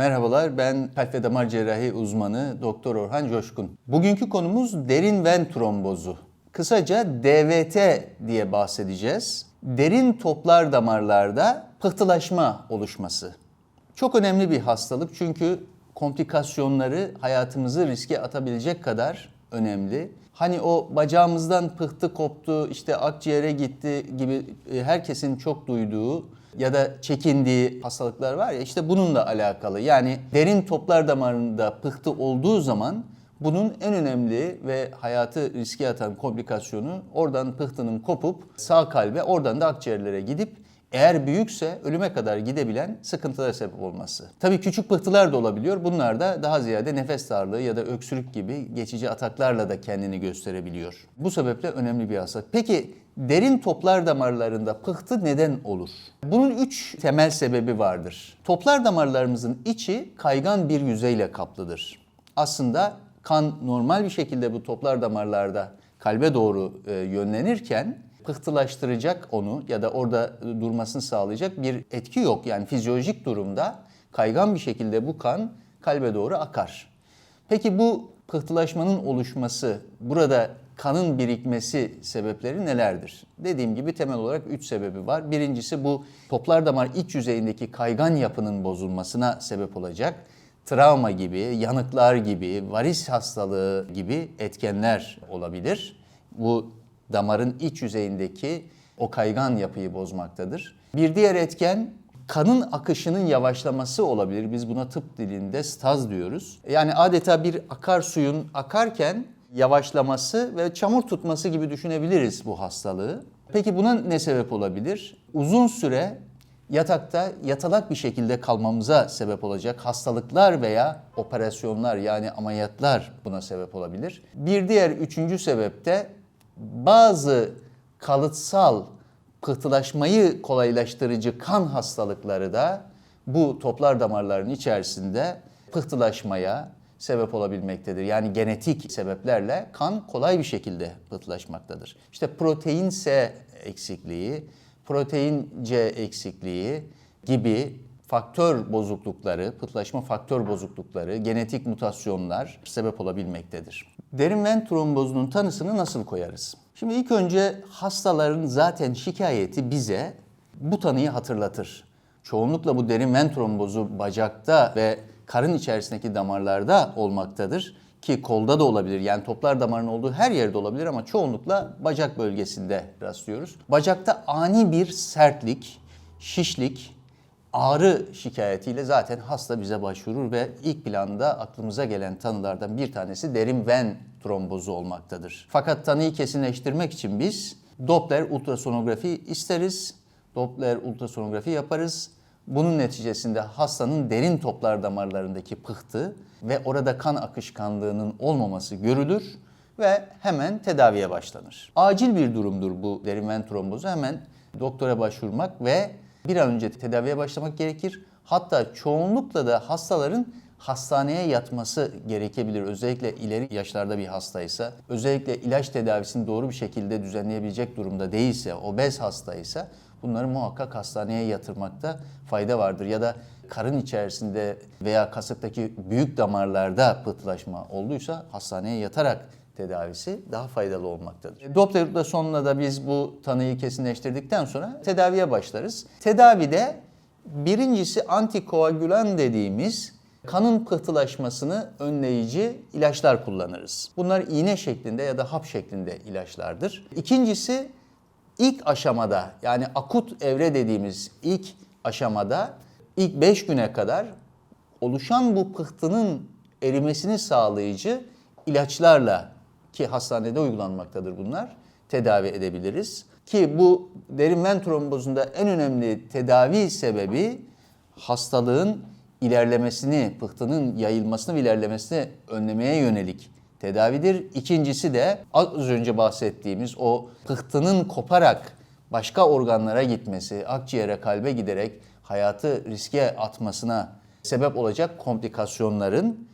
Merhabalar, ben kalp ve damar cerrahi uzmanı Doktor Orhan Coşkun. Bugünkü konumuz derin ven trombozu. Kısaca DVT diye bahsedeceğiz. Derin toplar damarlarda pıhtılaşma oluşması. Çok önemli bir hastalık çünkü komplikasyonları hayatımızı riske atabilecek kadar önemli. Hani o bacağımızdan pıhtı koptu, işte akciğere gitti gibi e, herkesin çok duyduğu ya da çekindiği hastalıklar var ya işte bununla alakalı. Yani derin toplar damarında pıhtı olduğu zaman bunun en önemli ve hayatı riske atan komplikasyonu oradan pıhtının kopup sağ kalbe oradan da akciğerlere gidip eğer büyükse ölüme kadar gidebilen sıkıntılara sebep olması. Tabii küçük pıhtılar da olabiliyor. Bunlar da daha ziyade nefes darlığı ya da öksürük gibi geçici ataklarla da kendini gösterebiliyor. Bu sebeple önemli bir hastalık. Peki derin toplar damarlarında pıhtı neden olur? Bunun üç temel sebebi vardır. Toplar damarlarımızın içi kaygan bir yüzeyle kaplıdır. Aslında kan normal bir şekilde bu toplar damarlarda kalbe doğru e, yönlenirken pıhtılaştıracak onu ya da orada durmasını sağlayacak bir etki yok. Yani fizyolojik durumda kaygan bir şekilde bu kan kalbe doğru akar. Peki bu pıhtılaşmanın oluşması, burada kanın birikmesi sebepleri nelerdir? Dediğim gibi temel olarak 3 sebebi var. Birincisi bu toplar damar iç yüzeyindeki kaygan yapının bozulmasına sebep olacak. Travma gibi, yanıklar gibi, varis hastalığı gibi etkenler olabilir. Bu damarın iç yüzeyindeki o kaygan yapıyı bozmaktadır. Bir diğer etken kanın akışının yavaşlaması olabilir. Biz buna tıp dilinde staz diyoruz. Yani adeta bir akarsuyun akarken yavaşlaması ve çamur tutması gibi düşünebiliriz bu hastalığı. Peki buna ne sebep olabilir? Uzun süre yatakta yatalak bir şekilde kalmamıza sebep olacak hastalıklar veya operasyonlar yani ameliyatlar buna sebep olabilir. Bir diğer üçüncü sebep de bazı kalıtsal pıhtılaşmayı kolaylaştırıcı kan hastalıkları da bu toplar damarların içerisinde pıhtılaşmaya sebep olabilmektedir. Yani genetik sebeplerle kan kolay bir şekilde pıhtılaşmaktadır. İşte protein S eksikliği, protein C eksikliği gibi faktör bozuklukları, pıhtılaşma faktör bozuklukları, genetik mutasyonlar sebep olabilmektedir. Derin ven trombozunun tanısını nasıl koyarız? Şimdi ilk önce hastaların zaten şikayeti bize bu tanıyı hatırlatır. Çoğunlukla bu derin ven trombozu bacakta ve karın içerisindeki damarlarda olmaktadır ki kolda da olabilir. Yani toplar damarının olduğu her yerde olabilir ama çoğunlukla bacak bölgesinde rastlıyoruz. Bacakta ani bir sertlik, şişlik, ağrı şikayetiyle zaten hasta bize başvurur ve ilk planda aklımıza gelen tanılardan bir tanesi derin ven trombozu olmaktadır. Fakat tanıyı kesinleştirmek için biz Doppler ultrasonografi isteriz. Doppler ultrasonografi yaparız. Bunun neticesinde hastanın derin toplar damarlarındaki pıhtı ve orada kan akışkanlığının olmaması görülür ve hemen tedaviye başlanır. Acil bir durumdur bu derin ven trombozu. Hemen doktora başvurmak ve bir an önce tedaviye başlamak gerekir. Hatta çoğunlukla da hastaların hastaneye yatması gerekebilir. Özellikle ileri yaşlarda bir hastaysa, özellikle ilaç tedavisini doğru bir şekilde düzenleyebilecek durumda değilse, obez hastaysa bunları muhakkak hastaneye yatırmakta fayda vardır. Ya da karın içerisinde veya kasıktaki büyük damarlarda pıhtılaşma olduysa hastaneye yatarak tedavisi daha faydalı olmaktadır. Doppler ultrasonla da biz bu tanıyı kesinleştirdikten sonra tedaviye başlarız. Tedavide birincisi antikoagülan dediğimiz kanın pıhtılaşmasını önleyici ilaçlar kullanırız. Bunlar iğne şeklinde ya da hap şeklinde ilaçlardır. İkincisi ilk aşamada yani akut evre dediğimiz ilk aşamada ilk 5 güne kadar oluşan bu pıhtının erimesini sağlayıcı ilaçlarla ki hastanede uygulanmaktadır bunlar tedavi edebiliriz. Ki bu derin ven trombozunda en önemli tedavi sebebi hastalığın ilerlemesini, pıhtının yayılmasını ve ilerlemesini önlemeye yönelik tedavidir. İkincisi de az önce bahsettiğimiz o pıhtının koparak başka organlara gitmesi, akciğere, kalbe giderek hayatı riske atmasına sebep olacak komplikasyonların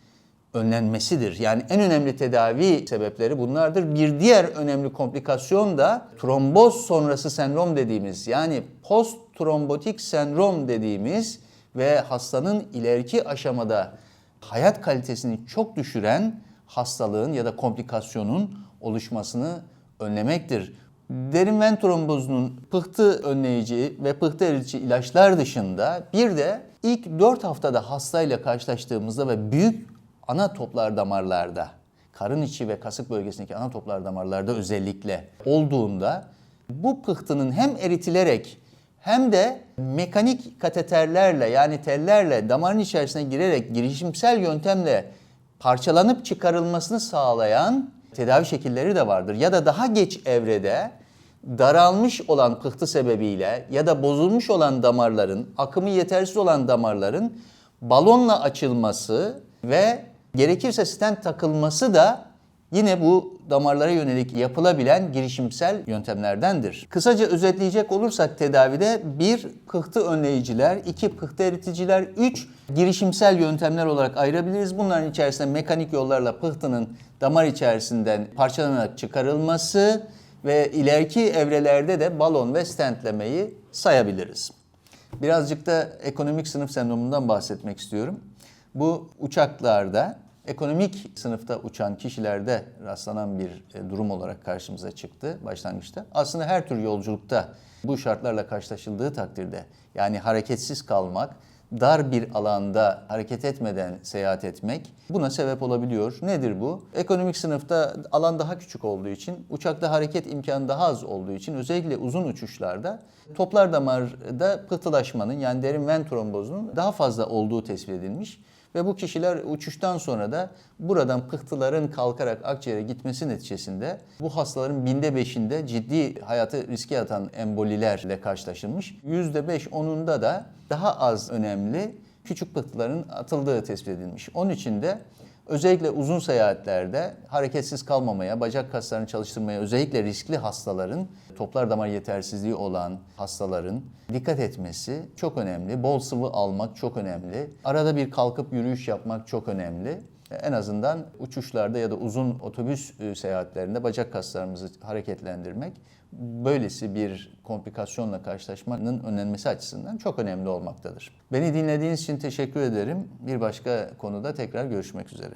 önlenmesidir. Yani en önemli tedavi sebepleri bunlardır. Bir diğer önemli komplikasyon da tromboz sonrası sendrom dediğimiz yani post trombotik sendrom dediğimiz ve hastanın ileriki aşamada hayat kalitesini çok düşüren hastalığın ya da komplikasyonun oluşmasını önlemektir. Derin ven trombozunun pıhtı önleyici ve pıhtı eritici ilaçlar dışında bir de ilk 4 haftada hastayla karşılaştığımızda ve büyük ana toplar damarlarda, karın içi ve kasık bölgesindeki ana toplar damarlarda özellikle olduğunda bu pıhtının hem eritilerek hem de mekanik kateterlerle yani tellerle damarın içerisine girerek girişimsel yöntemle parçalanıp çıkarılmasını sağlayan tedavi şekilleri de vardır. Ya da daha geç evrede daralmış olan pıhtı sebebiyle ya da bozulmuş olan damarların, akımı yetersiz olan damarların balonla açılması ve gerekirse stent takılması da yine bu damarlara yönelik yapılabilen girişimsel yöntemlerdendir. Kısaca özetleyecek olursak tedavide bir pıhtı önleyiciler, iki pıhtı eriticiler, üç girişimsel yöntemler olarak ayırabiliriz. Bunların içerisinde mekanik yollarla pıhtının damar içerisinden parçalanarak çıkarılması ve ileriki evrelerde de balon ve stentlemeyi sayabiliriz. Birazcık da ekonomik sınıf sendromundan bahsetmek istiyorum. Bu uçaklarda ekonomik sınıfta uçan kişilerde rastlanan bir e, durum olarak karşımıza çıktı başlangıçta. Aslında her tür yolculukta bu şartlarla karşılaşıldığı takdirde yani hareketsiz kalmak, dar bir alanda hareket etmeden seyahat etmek buna sebep olabiliyor. Nedir bu? Ekonomik sınıfta alan daha küçük olduğu için, uçakta hareket imkanı daha az olduğu için özellikle uzun uçuşlarda toplar damarda pıhtılaşmanın yani derin ven trombozunun daha fazla olduğu tespit edilmiş. Ve bu kişiler uçuştan sonra da buradan pıhtıların kalkarak akciğere gitmesi neticesinde bu hastaların binde beşinde ciddi hayatı riske atan embolilerle karşılaşılmış. Yüzde beş onunda da daha az önemli küçük pıhtıların atıldığı tespit edilmiş. Onun için de özellikle uzun seyahatlerde hareketsiz kalmamaya, bacak kaslarını çalıştırmaya özellikle riskli hastaların, toplar damar yetersizliği olan hastaların dikkat etmesi çok önemli. Bol sıvı almak çok önemli. Arada bir kalkıp yürüyüş yapmak çok önemli. En azından uçuşlarda ya da uzun otobüs e, seyahatlerinde bacak kaslarımızı hareketlendirmek böylesi bir komplikasyonla karşılaşmanın önlenmesi açısından çok önemli olmaktadır. Beni dinlediğiniz için teşekkür ederim. Bir başka konuda tekrar görüşmek üzere.